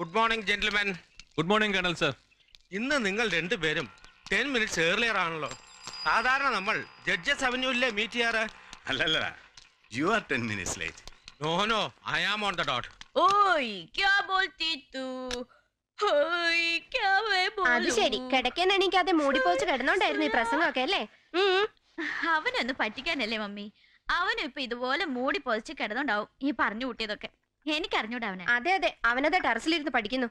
Good morning gentleman good morning colonel sir ഇന്ന് നിങ്ങൾ രണ്ടുപേരും ടെൻ മിനിറ്റ്സ് ഏർലിയർ ആണല്ലോ. സാധാരണ നമ്മൾ ജഡ്ജസ് അവന്യൂലെ മീറ്റ് ചെയ്യാറ്? അല്ലല്ല you are ten minutes late no no I am on the dot ഓയ് ക്യാ ബോൾത്തി തൂ ഓയ് ക്യാ വേ ബോൾ അത് ശരി. കിടക്കാൻ എണീക്കാതെ മൂടിപ്പോച്ച് കിടന്നോണ്ടായിരുന്നു ഈ പ്രസംഗമൊക്കെ അല്ലേ. അവനൊന്ന് പറ്റിക്കാനല്ലേ മമ്മി. അവനും ഇപ്പൊ ഇതുപോലെ മൂടി പൊതിച്ച് കിടന്നുണ്ടാവും ഈ പറഞ്ഞു കൂട്ടിയതൊക്കെ. എനിക്ക് അറിഞ്ഞൂടാ അവനെ. അതെ അതെ. അവനത് ടെറസിലിരുന്ന് പഠിക്കുന്നു?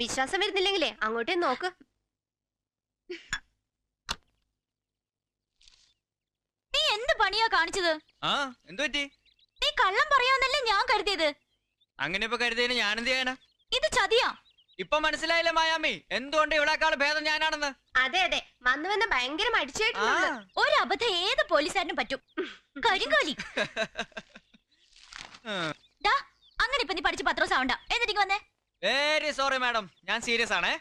വിശ്വാസം വരുന്നില്ലെങ്കിലേ അങ്ങോട്ടേ നോക്ക്. നീ എന്ത് പണിയാ കാണിച്ചത്? ആ എന്തു പറ്റി? നീ കള്ളം പറയാന്നല്ലേ ഞാൻ കരുതിയത്. അങ്ങനെ ഇപ്പൊ കരുതിയതിന് ഞാൻ എന്ത് ചെയ്യാനാ ഇത് ചതിയാ. ഇപ്പൊ മനസ്സിലായില്ല മായാമി? എന്തുകൊണ്ട് ഇവിടെക്കാൾ ഭേദം ഞാനാണെന്ന്? അതെ അതെ. വന്ന് വന്ന് ഭയങ്കര മടിച്ചായിട്ടുണ്ട്. ഒരു അബദ്ധം ഏത് പോലീസുകാരനും പറ്റും. കരിങ്കോലി. അങ്ങനെ ഇപ്പൊ നീ പഠിച്ച് ദിവസം ആവണ്ട എന്നിട്ട് വന്നേ. വെരി സോറി മാഡം ഞാൻ സീരിയസ് ആണേ.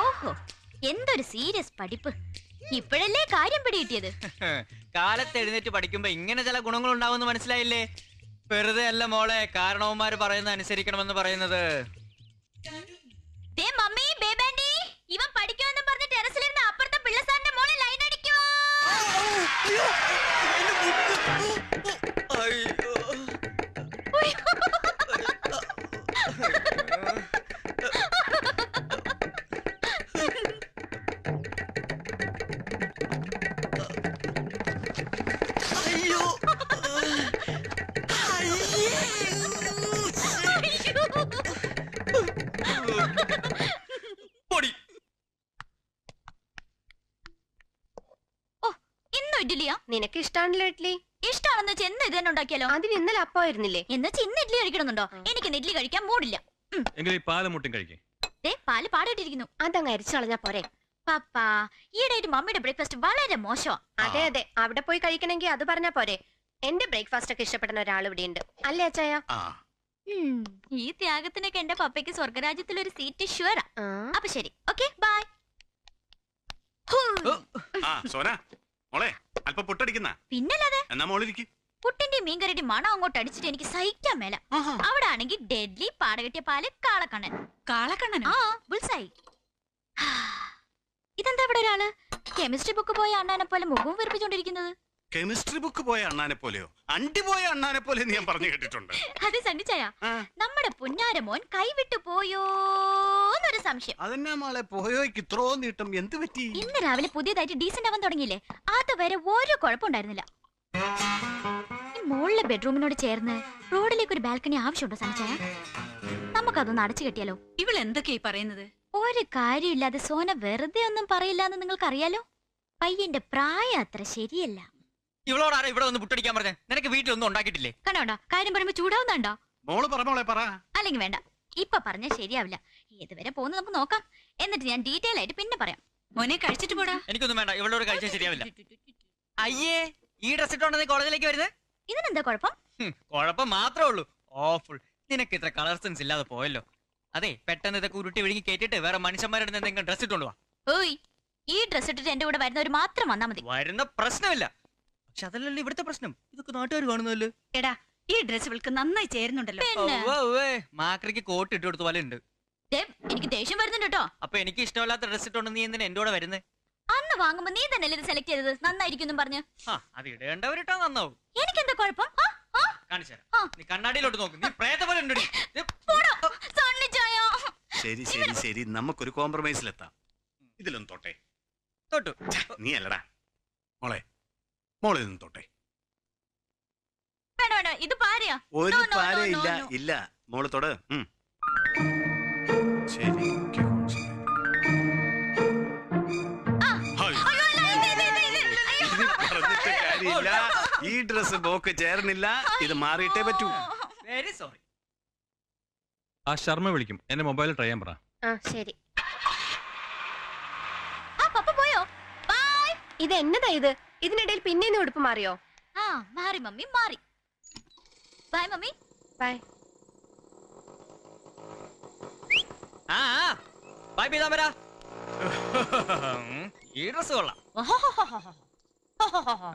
ഓഹോ എന്തൊരു സീരിയസ് പഠിപ്പ്. ഇപ്പോഴല്ലേ കാര്യം പിടികിട്ടിയത്? കാലത്ത് എഴുന്നേറ്റ് പഠിക്കുമ്പോ ഇങ്ങനെ ചില ഗുണങ്ങൾ ഉണ്ടാവുമെന്ന് മനസ്സിലായില്ലേ? വെറുതെ അല്ല മോളെ കാരണവന്മാര് പറയുന്നത് അനുസരിക്കണമെന്ന് പറയുന്നത്. നിനക്ക് ഇഷ്ടാണല്ലോ ഇഡ്ലി. ഇഷ്ടാണെന്ന് ചെന്ന് എന്ന് ഇത് തന്നെ ഉണ്ടാക്കിയാലോ? അതിന് ഇന്നലെ അപ്പമായിരുന്നില്ലേ എന്ന് വെച്ചാൽ ഇന്ന് ഇഡ്ലി കഴിക്കണമെന്നുണ്ടോ എനിക്ക് ഇന്ന് ഇഡ്ഡലി കഴിക്കാൻ മൂടില്ല. എങ്കിൽ ഈ പാലും മുട്ടും കഴിക്കേ. ദേ പാൽ പാടിയിട്ടിരിക്കുന്നു. അതങ്ങ് അരിച്ചു കളഞ്ഞാ പോരെ. പപ്പാ ഈയിടെയായിട്ട് മമ്മിയുടെ ബ്രേക്ക്ഫാസ്റ്റ് വളരെ മോശം അതെ അതെ. അവിടെ പോയി കഴിക്കണമെങ്കിൽ അത് പറഞ്ഞാ പോരെ. എന്റെ ബ്രേക്ക്ഫാസ്റ്റ് ഒക്കെ ഇഷ്ടപ്പെടുന്ന ഒരാൾ ഇവിടെ ഉണ്ട്. അല്ലേ അച്ചായ? ആ. ഈ ത്യാഗത്തിനൊക്കെ എന്റെ പപ്പയ്ക്ക് സ്വർഗരാജ്യത്തിൽ ഒരു സീറ്റ് ഷുവറാ അപ്പൊ ശരി. ഓക്കെ ബൈ ആ സോന. മോളെ. അല്പം പൊട്ടടിക്കുന്ന. പിന്നല്ലാതെ? എന്നാ മോളിരിക്കും. പുട്ടിന്റെ മീൻകറിയുടെ മണം അങ്ങോട്ട് അടിച്ചിട്ട് എനിക്ക് സഹിക്കാൻ മേല. അവിടെ ആണെങ്കിൽ ഡെഡ്ലി പാടകെട്ടിയ പാൽ കാളക്കണ്ണൻ. കാളക്കണ്ണൻ ആ ബുൾസായി. ഇതെന്താ ഇവിടെ ഒരാൾ? കെമിസ്ട്രി ബുക്ക് പോയ അണ്ണാനെ പോലെ മുഖവും വീർപ്പിച്ചോണ്ടിരിക്കുന്നത് കെമിസ്ട്രി ബുക്ക് പോയ അണ്ണാനെ പോലെയോ? അണ്ടി പോയ അണ്ണാനെ പോലെ ഞാൻ പറഞ്ഞു കേട്ടിട്ടുണ്ട്. അത് സണ്ണിച്ചായ. ആ. നമ്മുടെ പുന്നാരമോൻ കൈവിട്ടു പോയോ എന്നൊരു സംശയം. അതെന്നാ മാളെ? പോയോയ്ക്ക് ഇത്രോ നീട്ടം. എന്ത് പറ്റി? ഇന്ന് രാവിലെ പുതിയതായിട്ട് ഡീസന്റ് ആവാൻ തുടങ്ങിയില്ലേ? അതുവരെ ഒരു കുഴപ്പമുണ്ടായിരുന്നില്ല. ഈ മുകളിലെ ബെഡ്റൂമിനോട് ചേർന്ന് റോഡിലേക്ക് ഒരു ബാൽക്കണി ആവശ്യമുണ്ടോ സണിച്ചായ നമുക്കതൊന്ന് അടച്ചു കെട്ടിയാലോ? ഇവൾ എന്തൊക്കെയായി പറയുന്നത്? ഒരു കാര്യമില്ലാതെ സോന വെറുതെ ഒന്നും പറയില്ല എന്ന് നിങ്ങൾക്കറിയാലോ? പയ്യന്റെ പ്രായം അത്ര ശരിയല്ല. ഇവളോട് ആരാ ഇവിടെ വന്ന് പുട്ടടിക്കാൻ പറഞ്ഞേ? നിനക്ക് വീട്ടിലൊന്നും ഉണ്ടാക്കിയിട്ടില്ലേ? കണ്ടോണ്ടോ? കാര്യം പറയുമ്പോ ചൂടാവുന്നുണ്ടോ? മോൾ പറ മോളെ പറ. അല്ലെങ്കിൽ വേണ്ട. ഇപ്പൊ പറഞ്ഞ ശരിയാവില്ല. ഏതുവരെ പോകുന്നു നമുക്ക് നോക്കാം. എന്നിട്ട് ഞാൻ ഡീറ്റെയിൽ ആയിട്ട് പിന്നെ പറയാം. മോനെ കഴിച്ചിട്ട് പോടാ. എനിക്കൊന്നും വേണ്ട. ഇവളോട് കഴിച്ചാൽ ശരിയാവില്ല. അയ്യേ ഈ ഡ്രസ് ഇട്ടോണ്ട് നീ കോളേജിലേക്ക് വരുന്നത് ഇതിനെന്താ കുഴപ്പം? കുഴപ്പം മാത്രമേ ഉള്ളൂ. ഓഫുൾ നിനക്ക് ഇത്ര കളർ സെൻസ് ഇല്ലാതെ പോയല്ലോ. അതെ പെട്ടെന്ന് ഇതൊക്കെ ഉരുട്ടി വിഴുങ്ങി കേട്ടിട്ട് വേറെ മനുഷ്യന്മാരുടെ എന്തെങ്കിലും ഡ്രസ് ഇട്ടോണ്ട് വാ. ഓയ് ഈ ഡ്രസ് ഇട്ടിട്ട് എന്റെ കൂടെ വരുന്നവർ മാത്രം വന്നാ മതി. വരുന്ന പ്രശ്നമില്ല. പക്ഷെ അതല്ലല്ലോ ഇവിടുത്തെ പ്രശ്നം. ഇതൊക്കെ നാട്ടുകാർ കാണുന്നല്ലോ എടാ ഈ ഡ്രസ് ഇവൾക്ക് നന്നായി ചേരുന്നുണ്ടല്ലോ. മാക്രിക്ക് കോട്ട് ഇട്ട് കൊടുത്ത പോലെ ഉണ്ട്. ദേ, എനിക്ക് ദേഷ്യം വരുന്നുണ്ട് കേട്ടോ. അപ്പൊ എനിക്ക് ഇഷ്ടമല്ലാത്ത ഡ്രസ് ഇട്ടോണ്ട് നീ എന്തിനാ എന്റെ കൂടെ വരുന്നേ? അന്ന് വാങ്ങുമ്പോ നീ തന്നെ ഇത് സെലക്ട് ചെയ്തത്? നന്നായിരിക്കും പറഞ്ഞു. ആ അത് ഇടേണ്ടവരിട്ടാ നന്നാവും. കുഴപ്പം? കാണിച്ചു ആ. തരാം. നീ കണ്ണാടിയിലോട്ട് നോക്ക്. നീ പ്രേത പോലെ സണ്ണിച്ചായോ. ശരി ശരി ശരി. നമുക്കൊരു കോംപ്രമൈസിലെത്താം ഇതിലൊന്നും തൊട്ടെ. തൊട്ടു. നീ അല്ലടാ മോളെ മോളിൽ നിന്ന് തൊട്ടെ. ഇത് പാരയാ. ഒരു No, no, no, പാര no, ഇല്ല മോൾ തൊട് കാര്യമില്ല. ഈ ഡ്രസ് ബോക്ക് ചേർന്നില്ല. ഇത് മാറിയിട്ടേ പറ്റൂ. വെരി സോറി ആ ശർമ്മ വിളിക്കും. എന്റെ മൊബൈലിൽ ട്രൈ ചെയ്യാൻ പറ. ആ ശരി. ആ പപ്പ പോയോ? ബൈ ഇത് എന്നതാ ഇത്? ഇതിനിടയിൽ പിന്നെ ഉടുപ്പ് മാറിയോ ആ മാറി മമ്മി മാറി ബൈ മമ്മി ബൈ ആ ബൈ പീതാമര ഈ ഡ്രസ് കൊള്ളാം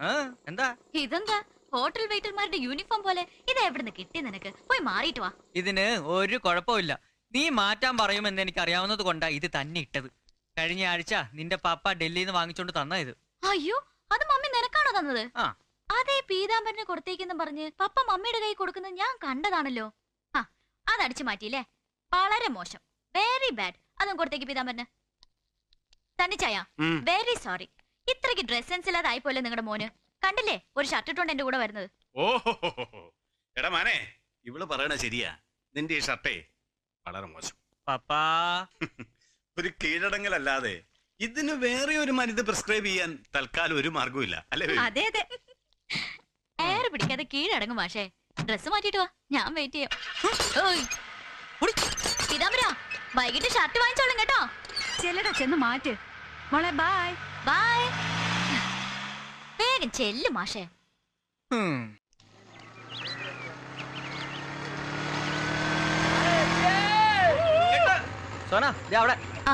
ആ, എന്താ ഇതെന്താ ഹോട്ടൽ വെയിറ്റർമാരുടെ യൂണിഫോം പോലെ ഇത് എവിടുന്ന് കിട്ടി നിനക്ക് പോയി മാറിയിട്ട് വാ ഇതിന് ഒരു കുഴപ്പമില്ല നീ മാറ്റാൻ പറയുമെന്ന് എനിക്ക് അറിയാവുന്നത് കൊണ്ടാ ഇത് തന്നെ ഇട്ടത് കഴിഞ്ഞ ആഴ്ച നിന്റെ പാപ്പ ഡൽഹിയിൽ നിന്ന് വാങ്ങിച്ചോണ്ട് തന്ന ഇത് അയ്യോ അത് മമ്മി നിനക്കാണോ തന്നത്? ആ. അതേ പീതാംബരന് കൊടുത്തേക്കെന്ന് പറഞ്ഞ് പപ്പ മമ്മിയുടെ കൈ കൊടുക്കുന്നത് ഞാൻ കണ്ടതാണല്ലോ. ആ അതടിച്ചു മാറ്റിയില്ലേ? വളരെ മോശം. വെരി ബാഡ് അതും കൊടുത്തേക്ക് പീതാംബരന്. തന്നിച്ചായ. വെരി സോറി ഇത്രയ്ക്ക് ഡ്രസ് സെൻസ് ഇല്ലാതായി പോലെ നിങ്ങളുടെ മോന്. കണ്ടില്ലേ? ഒരു ഷർട്ട് ഇട്ടുണ്ട് എന്റെ കൂടെ വരുന്നത്. ഓഹോ എടാ മാനെ ഇവൾ പറയണ ശരിയാ. നിന്റെ ഈ ഷർട്ടേ വളരെ മോശം. പപ്പാ. ഒരു കീഴടങ്ങലല്ലാതെ ഇതിന് വേറെ ഒരു മരുന്ന് പ്രിസ്ക്രൈബ് ചെയ്യാൻ തൽക്കാലം ഒരു മാർഗമില്ല അല്ലേ? അതെ അതെ. ഏറെ പിടിക്കാതെ കീഴടങ്ങും മാഷേ. ഡ്രസ് മാറ്റിട്ട് വാ. ഞാൻ വെയിറ്റ് ചെയ്യാം. ഓയ്. ഉടി. പീതാംബര വൈകിട്ട് ഷർട്ട് വാങ്ങിച്ചോളും കേട്ടോ. ചെല്ലടാ ചെന്ന് മാറ്റ്. മോളെ ബായ് ബൈ വേഗം ചെല്ലു മാഷേ. ഹും. സോന ദേ അവിടെ. ആ,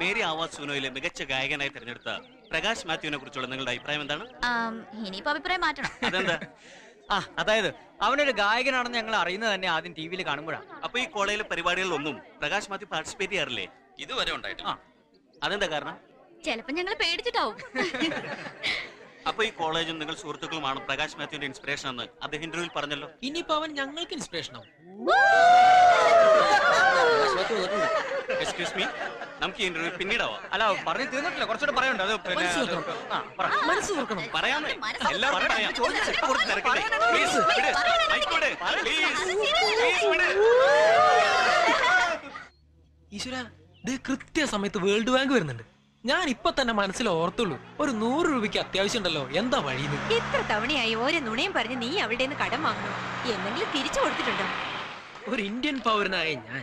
മേരി ആവാസ് സുനോയിലെ മികച്ച ഗായകനായി തിരഞ്ഞെടുത്ത പ്രകാശ് മാത്യുവിനെ കുറിച്ചുള്ള നിങ്ങളുടെ അഭിപ്രായം എന്താണ്? ആം, ഇനിയിപ്പോ അഭിപ്രായം മാറ്റണം. അതെന്താ? ആ അതായത് അവനൊരു ഗായകനാണെന്ന് ഞങ്ങൾ അറിയുന്നത് തന്നെ ആദ്യം ടി വിയിൽ കാണുമ്പോഴാണ് അപ്പൊ ഈ കോളേജിലെ പരിപാടികളിലൊന്നും പ്രകാശ് മാത്യു പാർട്ടിസിപ്പേറ്റ് ചെയ്യാറില്ലേ? ഇതുവരെ ഉണ്ടായിട്ടില്ല. അതെന്താ കാരണം? ചെലപ്പോ ഞങ്ങൾ പേടിച്ചിട്ടാവും. അപ്പൊ ഈ കോളേജും നിങ്ങൾ സുഹൃത്തുക്കളുമാണ് പ്രകാശ് മാത്യുവിന്റെ ഇൻസ്പിറേഷൻ എന്ന് അദ്ദേഹം ഇന്റർവ്യൂവിൽ പറഞ്ഞല്ലോ. ഇനിയിപ്പോ അവൻ ഞങ്ങൾക്ക് ഇൻസ്പിറേഷൻ ആവും. എക്സ്ക്യൂസ് മീ നമുക്ക് ഇന്റർവ്യൂ പിന്നീടാവാം. അല്ല പറഞ്ഞു തീർന്നിട്ടില്ല. കുറച്ചുകൂടെ പറയണ്ട അത് മനസ്സ് തുറക്കണം. മനസ്സ് തുറക്കണം. പറയാമേ മനസ്സ് പറയാം? Please, വിട്. Mic വിട്. പ്ലീസ് പ്ലീസ് വിട്. ഈശ്വര ഇത് കൃത്യ സമയത്ത് വേൾഡ് ബാങ്ക് വരുന്നുണ്ട്. ഞാൻ ഇപ്പൊ തന്നെ മനസ്സിൽ ഓർത്തുള്ളൂ. ഒരു നൂറ് രൂപയ്ക്ക് അത്യാവശ്യം ഉണ്ടല്ലോ. എന്താ വഴി എത്ര തവണയായി ഓരോ നുണയും പറഞ്ഞ് നീ അവിടെ നിന്ന് കടം വാങ്ങണം? എന്തെങ്കിലും തിരിച്ചു കൊടുത്തിട്ടുണ്ടോ? ഒരു ഇന്ത്യൻ പൗരനായ ഞാൻ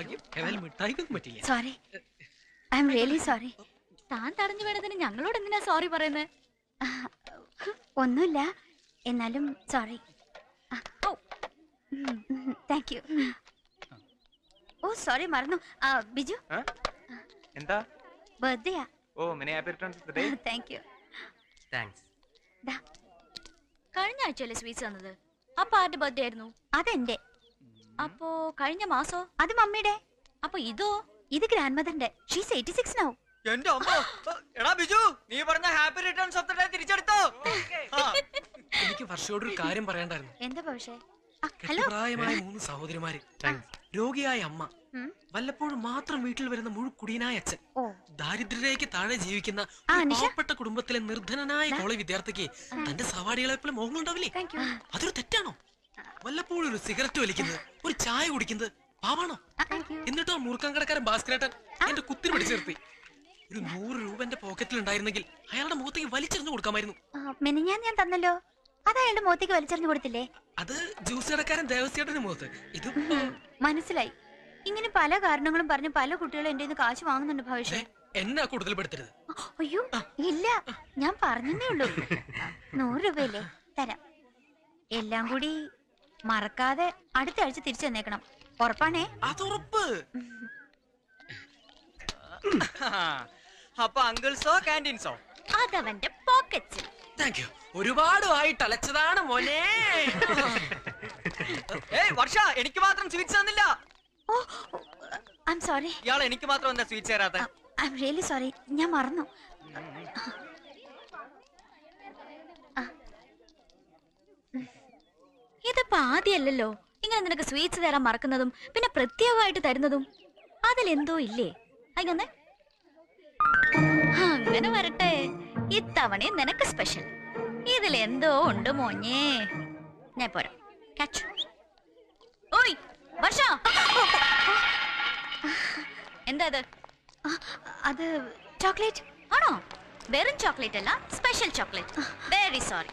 ഭാഗ്യം. ഏതായാലും മിഠായിക്കൊന്നും പറ്റില്ല. Sorry I'm really sorry താൻ തടഞ്ഞു വേണതിന് ഞങ്ങളോട് എന്തിനാ സോറി പറയുന്നത് ഒന്നുമില്ല. എന്നാലും sorry thank you oh sorry മറന്നു. ആ, ബിജു? എന്താ? ബർത്ത്ഡേയാ ഓ many happy returns of the day thank you thanks കഴിഞ്ഞ ആഴ്ചയല്ലേ സ്വീറ്റ്സ് തന്നത്? അപ്പൊ ആരുടെ ബർത്ത്ഡേ ആയിരുന്നു? അതെന്റെ. അപ്പോ കഴിഞ്ഞ മാസോ? അത് മമ്മിയുടെ. അപ്പൊ ഇതോ? ഇത് ഗ്രാൻഡ് മദറിന്റെ ഷീസ് എയ്റ്റി സിക്സ് നൗ എന്റെ അമ്മ. എടാ ബിജു നീ പറഞ്ഞ happy returns of the day തിരിച്ചെടുത്തോ എനിക്ക് വർഷയോട് ഒരു കാര്യം പറയണ്ടായിരുന്നു എന്താ പക്ഷേ ഹലോ. പ്രായമായ മൂന്ന് സഹോദരിമാര്. രോഗിയായ അമ്മ. വല്ലപ്പോഴും മാത്രം വീട്ടിൽ വരുന്ന മുഴുക്കുടിയനായ അച്ഛൻ. ദാരിദ്ര്യരേക്ക് താഴെ ജീവിക്കുന്ന ഒരു പാവപ്പെട്ട കുടുംബത്തിലെ നിർധനനായ കോളേജ് വിദ്യാർത്ഥിക്ക് തന്റെ സവാടികളെ പോലെ മോഹങ്ങളുണ്ടാവില്ലേ അതൊരു തെറ്റാണോ? വല്ലപ്പോഴും ഒരു സിഗരറ്റ് വലിക്കുന്നത് ഒരു ചായ കുടിക്കുന്നത് പാവാണോ? എന്നിട്ടോ മുറുക്കാൻ കടക്കാരൻ ഭാസ്കരേട്ടൻ എന്റെ കുത്തിരി പിടിച്ചു നിർത്തി. ഒരു നൂറ് രൂപ എന്റെ പോക്കറ്റിൽ ഉണ്ടായിരുന്നെങ്കിൽ അയാളുടെ മുഖത്തേക്ക് വലിച്ചെറിഞ്ഞു കൊടുക്കാമായിരുന്നു. മെനിഞ്ഞാൻ ഞാൻ തന്നല്ലോ. അത് അയാളുടെ മുഖത്തേക്ക് വലിച്ചെറിഞ്ഞു കൊടുത്തില്ലേ? അത് ജ്യൂസ് കടക്കാരൻ ദേവസ്യേട്ടന്റെ മുഖത്ത്. ഇത് മനസ്സിലായി. ഇങ്ങനെ പല കാരണങ്ങളും പറഞ്ഞ് പല കുട്ടികളും എന്റെ കാശ് വാങ്ങുന്നുണ്ട് ഭവിഷ്യ. എന്നാ കൂടുതൽ പെടുത്തരുത് അയ്യോ ഇല്ല ഞാൻ പറഞ്ഞേ ഉള്ളൂ. നൂറ് രൂപയല്ലേ? തരാം. എല്ലാം കൂടി മറക്കാതെ അടുത്ത ആഴ്ച തിരിച്ചു തന്നേക്കണം ഉറപ്പാണേ? അതുറപ്പ് അപ്പൊ അങ്കിൾസോ കാന്റീൻസോ അതവന്റെ പോക്കറ്റ് താങ്ക് യു ഒരുപാട് ആയിട്ട് അലച്ചതാണ് മോനെ. ഏയ് വർഷ എനിക്ക് മാത്രം സ്വീറ്റ്സ് തന്നില്ല. ഓ ഐ എം സോറി ഇയാൾ എനിക്ക് മാത്രം എന്താ സ്വീറ്റ്സ് തരാത്ത? ഐ എം റിയലി സോറി ഞാൻ മറന്നു ആ. ഇതിപ്പോ ആദ്യമല്ലല്ലോ ഇങ്ങനെ നിനക്ക് സ്വീറ്റ്സ് തരാൻ മറക്കുന്നതും പിന്നെ പ്രത്യേകമായിട്ട് തരുന്നതും അതിലെന്തോ ഇല്ലേ? അങ്ങനെ അങ്ങനെ വരട്ടെ. ഇത്തവണയും നിനക്ക് സ്പെഷ്യൽ ഇതിലെന്തോ ഉണ്ട് മോഞ്ഞേ. ഞാൻ പോരാ. കച്ചു ഓയ് വർഷ. എന്താ ഇത് അത് ചോക്ലേറ്റ്. ആണോ? വെറും ചോക്ലേറ്റ് അല്ല സ്പെഷ്യൽ ചോക്ലേറ്റ്. വെരി സോറി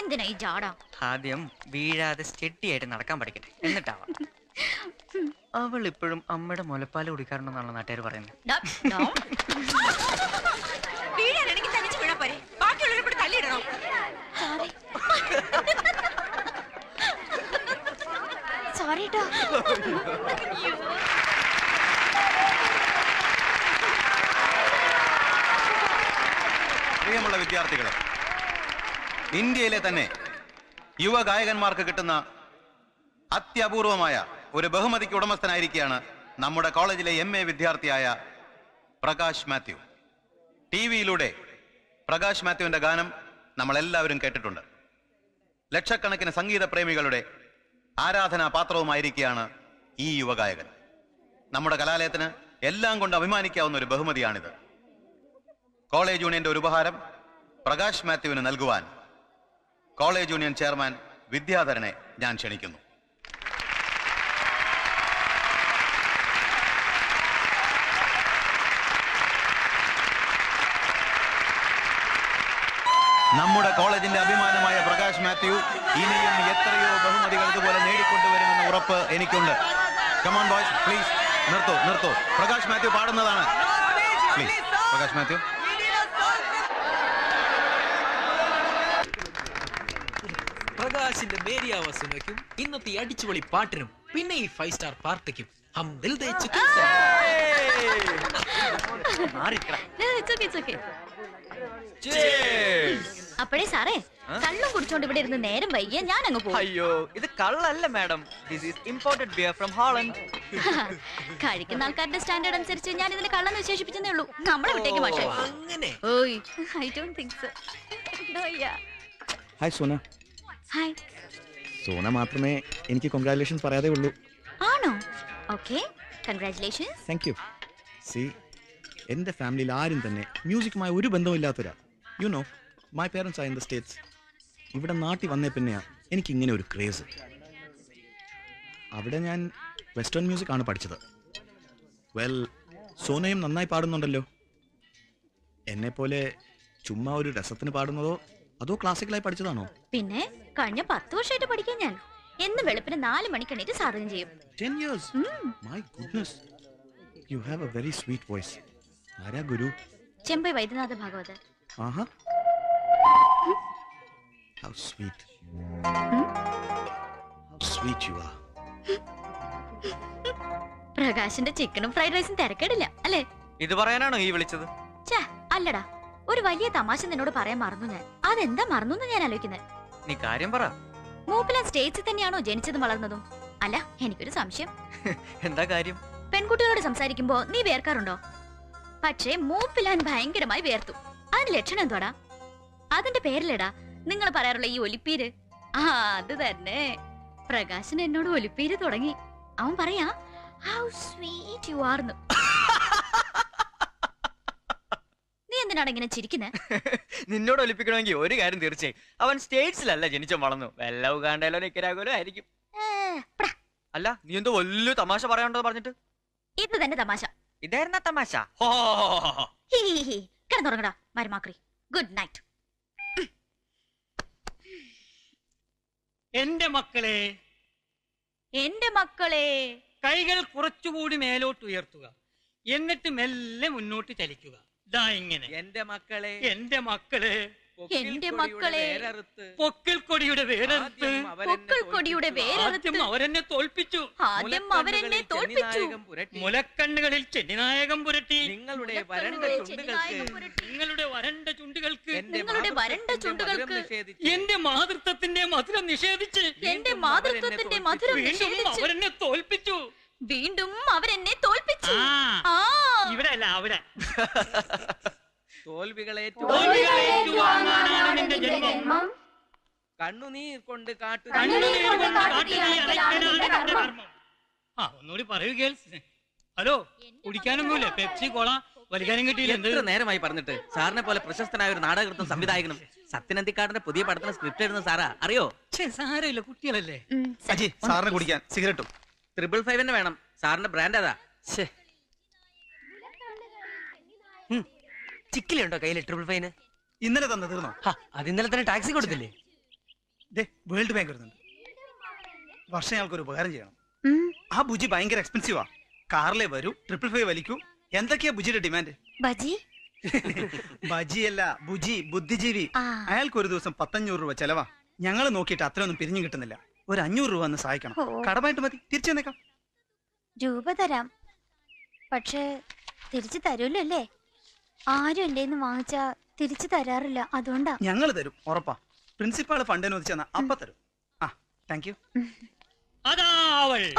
എന്തിനാ ഈ ജാടാ? ആദ്യം വീഴാതെ സ്റ്റെഡിയായിട്ട് നടക്കാൻ പഠിക്കട്ടെ. എന്നിട്ടാവാം. അവൾ ഇപ്പോഴും അമ്മയുടെ മുലപ്പാൽ കുടിക്കാറുണ്ടെന്നാണ് നാട്ടുകാർ പറയുന്നത്. വീഴാനാണെങ്കിൽ തനിച്ച് പോരെ ബാക്കിയുള്ളവരെ കൂടി സോറി. പ്രിയമുള്ള വിദ്യാർത്ഥികളെ ഇന്ത്യയിലെ തന്നെ യുവ ഗായകന്മാർക്ക് കിട്ടുന്ന അത്യപൂർവമായ ഒരു ബഹുമതിക്ക് ഉടമസ്ഥനായിരിക്കുകയാണ് നമ്മുടെ കോളേജിലെ എം എ വിദ്യാർത്ഥിയായ പ്രകാശ് മാത്യു. ടി വിയിലൂടെ പ്രകാശ് മാത്യുവിന്റെ ഗാനം നമ്മളെല്ലാവരും കേട്ടിട്ടുണ്ട്. ലക്ഷക്കണക്കിന് സംഗീത പ്രേമികളുടെ ആരാധനാ പാത്രവുമായിരിക്കുകയാണ് ഈ യുവഗായകൻ. നമ്മുടെ കലാലയത്തിന് എല്ലാം കൊണ്ട് അഭിമാനിക്കാവുന്ന ഒരു ബഹുമതിയാണിത്. കോളേജ് യൂണിയന്റെ ഒരു ഉപഹാരം പ്രകാശ് മാത്യുവിന് നൽകുവാൻ കോളേജ് യൂണിയൻ ചെയർമാൻ വിദ്യാധരനെ ഞാൻ ക്ഷണിക്കുന്നു. നമ്മുടെ കോളേജിന്റെ അഭിമാനമായ പ്രകാശ് മാത്യു ഇനിയും എത്രയോ ബഹുമതികൾ ഇതുപോലെ നേടിക്കൊണ്ടുവരുമെന്ന ഉറപ്പ് എനിക്കുണ്ട്. കമോൺ ബോയ്സ് പ്ലീസ് നിർത്തോ നിർത്തോ. പ്രകാശ് മാത്യു പാടുന്നതാണ്. പ്ലീസ് പ്രകാശ് മാത്യു. പ്രകാശിന്റെ മേരി ആവാസിനും ഇന്നത്തെ അടിച്ചുപൊളി പാട്ടിനും പിന്നെ ഈ ഫൈവ് സ്റ്റാർ പാർട്ടിക്കും ഹം ദിൽ ദേ. അപ്പോഴേ സാറേ കള്ളും കുടിച്ചോണ്ട് ഇവിടെ ഇരുന്ന് നേരം വൈകിയ ഞാൻ അങ്ങ് പോകും അയ്യോ ഇത് കള്ളല്ല madam this is imported beer from Holland കഴിക്കുന്ന ആൾക്കാരുടെ സ്റ്റാൻഡേർഡ് അനുസരിച്ച് ഞാൻ ഇതിനെ കള്ളെന്ന് വിശേഷിപ്പിച്ചതേ ഉള്ളൂ. നമ്മളെ വിട്ടേക്ക് മാഷേ. അങ്ങനെ. ഓയ് I don't think so hi Sona hi Sona മാത്രമേ എനിക്ക് കൺഗ്രാറ്റുലേഷൻസ് പറയാതെ ഉള്ളൂ. ആണോ? Okay congratulations thank you see എന്റെ ഫാമിലിയിൽ ആരും തന്നെ മ്യൂസിക്കുമായി ഒരു ബന്ധമില്ലാത്തവരാ you know my parents are in the States ഇവിടെ നാട്ടിൽ വന്നേ പിന്നെയാ എനിക്ക് ഇങ്ങനെ ഒരു ക്രേസ് അവിടെ ഞാൻ വെസ്റ്റേൺ മ്യൂസിക് ആണ് പഠിച്ചത്. വെൽ സോനയും നന്നായി പാടുന്നുണ്ടല്ലോ. എന്നെപ്പോലെ ചുമ്മാ ഒരു രസത്തിന് പാടുന്നതോ അതോ ക്ലാസിക്കലായി പഠിച്ചതാണോ? പിന്നെ കഴിഞ്ഞ പത്ത് വർഷമായിട്ട് പഠിക്കാൻ ഞാൻ. എന്നും വെളുപ്പിന് നാല് മണിക്ക് എണീറ്റ് ചെയ്യും. 10 years. My goodness. You have a very sweet voice. ആരാ ഗുരു? ചെമ്പൈ വൈദ്യനാഥ ഭാഗവത് ആഹാ. How sweet. How sweet you are. പ്രകാശിന്റെ ചിക്കനും ഫ്രൈഡ് റൈസും തിരക്കേടില്ല അല്ലേ? ഇത് പറയാനാണോ ഈ വിളിച്ചത്? ഛേ അല്ലടാ. ഒരു വലിയ തമാശ നിന്നോട് പറയാൻ മറന്നു ഞാൻ. അതെന്താ മറന്നു ഞാൻ ആലോചിക്കുന്നത് നീ കാര്യം പറ. മൂപ്പിലാൻ സ്റ്റേറ്റ്സിൽ തന്നെയാണോ ജനിച്ചതും വളർന്നതും? അല്ല എനിക്കൊരു സംശയം. എന്താ കാര്യം? പെൺകുട്ടികളോട് സംസാരിക്കുമ്പോ നീ വേർക്കാറുണ്ടോ? പക്ഷേ മൂപ്പിലാൻ ഭയങ്കരമായി വേർത്തു. അതിന് ലക്ഷണം എന്തോടാ? അതിന്റെ പേരിലടാ നിങ്ങൾ പറയാറുള്ള ഈ ഒലിപ്പീര്. ആ അത് തന്നെ. പ്രകാശൻ എന്നോട് ഒലിപ്പീര് തുടങ്ങി. അവൻ പറയാ ഹൗ സ്വീറ്റ് യു ആർന്ന് നീ എന്തിനാണ് ഇങ്ങനെ ചിരിക്കുന്നത് നിന്നോട് ഒലിപ്പിക്കണമെങ്കിൽ ഒരു കാര്യം തീർച്ചയായും. അവൻ സ്റ്റേറ്റ്സിലല്ല ജനിച്ചു വളർന്നു. വല്ല ഉഗാണ്ടയിലോ നിക്കരാകോലോ ആയിരിക്കും. അല്ല നീ എന്തോ വലിയ തമാശ പറയാനുണ്ടോ പറഞ്ഞിട്ട്? ഇത് തന്നെ തമാശ. ഇതായിരുന്ന തമാശ. കിടന്നുറങ്ങടാ മരുമാക്രി. ഗുഡ് നൈറ്റ് എന്റെ മക്കളെ എന്റെ മക്കളെ. കൈകൾ കുറച്ചുകൂടി മേലോട്ട് ഉയർത്തുക. എന്നിട്ട് മെല്ലെ മുന്നോട്ട് ചലിക്കുക. ദാ ഇങ്ങനെ. എന്റെ മക്കളെ എന്റെ മക്കളെ എന്റെ മക്കളെ പൊക്കിൽ കൊടിയുടെ വേരറുത്ത്. പൊക്കിൽ കൊടിയുടെ വേരറുത്ത്. അവരെന്നെ തോൽപ്പിച്ചു. ആദ്യം അവരെന്നെ തോൽപ്പിച്ചു. മുലക്കണ്ണുകളിൽ ചെന്നിനായകം പുരട്ടി. നിങ്ങളുടെ വരണ്ട ചെന്നിനായകം നിങ്ങളുടെ വരണ്ട ചുണ്ടുകൾക്ക് നിങ്ങളുടെ വരണ്ട ചുണ്ടുകൾക്ക് എന്റെ മാതൃത്വത്തിന്റെ മധുരം നിഷേധിച്ച്. എന്റെ മാതൃത്വത്തിന്റെ മധുരം വീണ്ടും നിഷേധിച്ച്. അവരെന്നെ തോൽപ്പിച്ചു. വീണ്ടും അവരെന്നെ തോൽപ്പിച്ചു. ഇവിടെ അല്ല അവിടെ. തോൽവികളെ തോൽവികളേറ്റുവാങ്ങാനാണ് നിന്റെ ജന്മം. കണ്ണുനീർ കൊണ്ട് കാട്ടു ആ ഒന്നുകൂടി പറയൂ ഗേൾസ്. ഹലോ കുടിക്കാനൊന്നുമില്ല. പെപ്സി കോള വലിക്കാനും കിട്ടിയില്ല. എത്ര നേരമായി പറഞ്ഞിട്ട്? സാറിനെ പോലെ പ്രശസ്തനായ ഒരു നാടകൃത്തും സംവിധായകനും സത്യനന്ദിക്കാടിന്റെ പുതിയ പടത്തിന് സ്ക്രിപ്റ്റ് എഴുതുന്ന സാറാ. അറിയോ? സാരമില്ല കുട്ടികളല്ലേ? അജി സാറിന് കുടിക്കാൻ സിഗരറ്റും ട്രിപ്പിൾ ഫൈവ് തന്നെ വേണം. സാറിന്റെ ബ്രാൻഡ് അതാ ചിക്കിലുണ്ടോ കയ്യിൽ ട്രിപ്പിൾ ഫൈവിന് ഇന്നലെ തന്നെ തീർന്നോ? അത് ഇന്നലെ തന്നെ ടാക്സി കൊടുത്തില്ലേ? ദേ വേൾഡ് ബാങ്ക് വരുന്നുണ്ട്. വർഷം ഞങ്ങൾക്കൊരു ഉപകാരം ചെയ്യണം. ആ ബുജി ഭയങ്കര എക്സ്പെൻസീവാ കാറിലെ വരൂ ട്രിപ്പിൾ ഫൈവ് വലിക്കൂ. എന്തൊക്കെയാ ബുജിയുടെ ഡിമാൻഡ് ബജി? ബജിയല്ല ബുജി ബുദ്ധിജീവി. അയാൾക്ക് ഒരു ദിവസം പത്തഞ്ഞൂറ് രൂപ ചെലവാ. ഞങ്ങൾ നോക്കിയിട്ട് അത്രയൊന്നും പിരിഞ്ഞു കിട്ടുന്നില്ല. ഒരു അഞ്ഞൂറ് രൂപ ഒന്ന് സഹായിക്കണം. കടമായിട്ട് മതി. തിരിച്ചു തന്നേക്കാം രൂപ തരാം. പക്ഷേ തിരിച്ചു തരൂല്ലോ അല്ലേ? ആരും എന്റെ വാങ്ങിച്ചാ തിരിച്ചു തരാറില്ല. അതുകൊണ്ടാ. ഞങ്ങൾ തരും. ഉറപ്പാ. പ്രിൻസിപ്പാൾ ഫണ്ട് അനുവദിച്ചാ അപ്പ തരും. ആ താങ്ക് യു അതാവൾ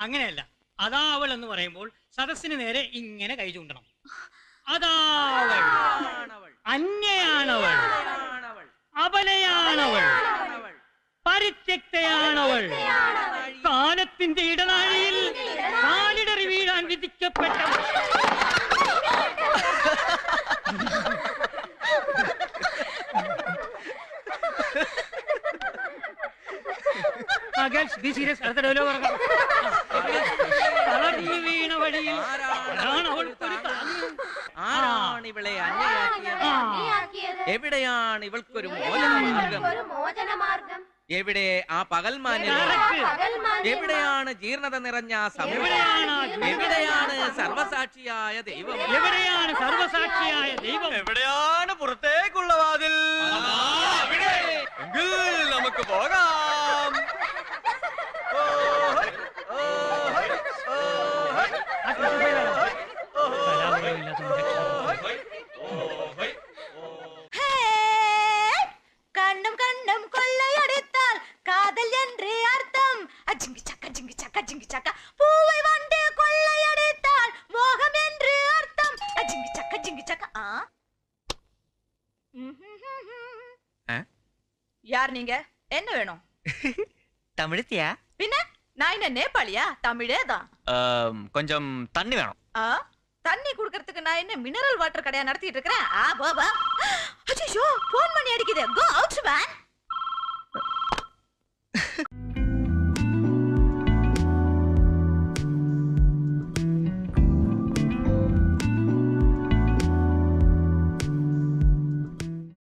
അങ്ങനെയല്ല. അതാവൾ എന്ന് പറയുമ്പോൾ സദസ്സിന് നേരെ ഇങ്ങനെ കൈ ചൂണ്ടണം. അതാവൾ അന്യയാണവൾ. അബലയാണവൾ പരിത്യക്തയാണവൾ കാലത്തിന്റെ ഇടനാഴിയിൽ കാലിടറി വീഴാൻ വിധിക്കപ്പെട്ട. അടുത്ത. തളർന്നു വീണ വഴിയിൽ. ആരാണ് ഇവളെ? അന്യയാക്കിയത് എവിടെയാണ് ഇവൾക്കൊരു മോചനമാർഗം? എവിടെ ആ പകൽമാന്യത എവിടെയാണ് ജീർണത നിറഞ്ഞ സമയം? എവിടെയാണ് സർവസാക്ഷിയായ ദൈവം? എവിടെയാണ് സർവസാക്ഷിയായ ദൈവം? എവിടെയാണ് പുറത്തേക്കുള്ള വാതിൽ? നമുക്ക് പോകാം. ഓ ഓ யார் நீங்க? என்ன வேணும்? தமிழத்தியா? பின்ன நான் என்ன நேபாளியா? தமிழே தான். கொஞ்சம் தண்ணி வேணும். தண்ணி குடுக்கறதுக்கு நான் என்ன மினரல் வாட்டர் கடையா நடத்திட்டு இருக்கிறேன்? ஆ போபா அச்சோ போன் பண்ணி அடிக்குது. Go out man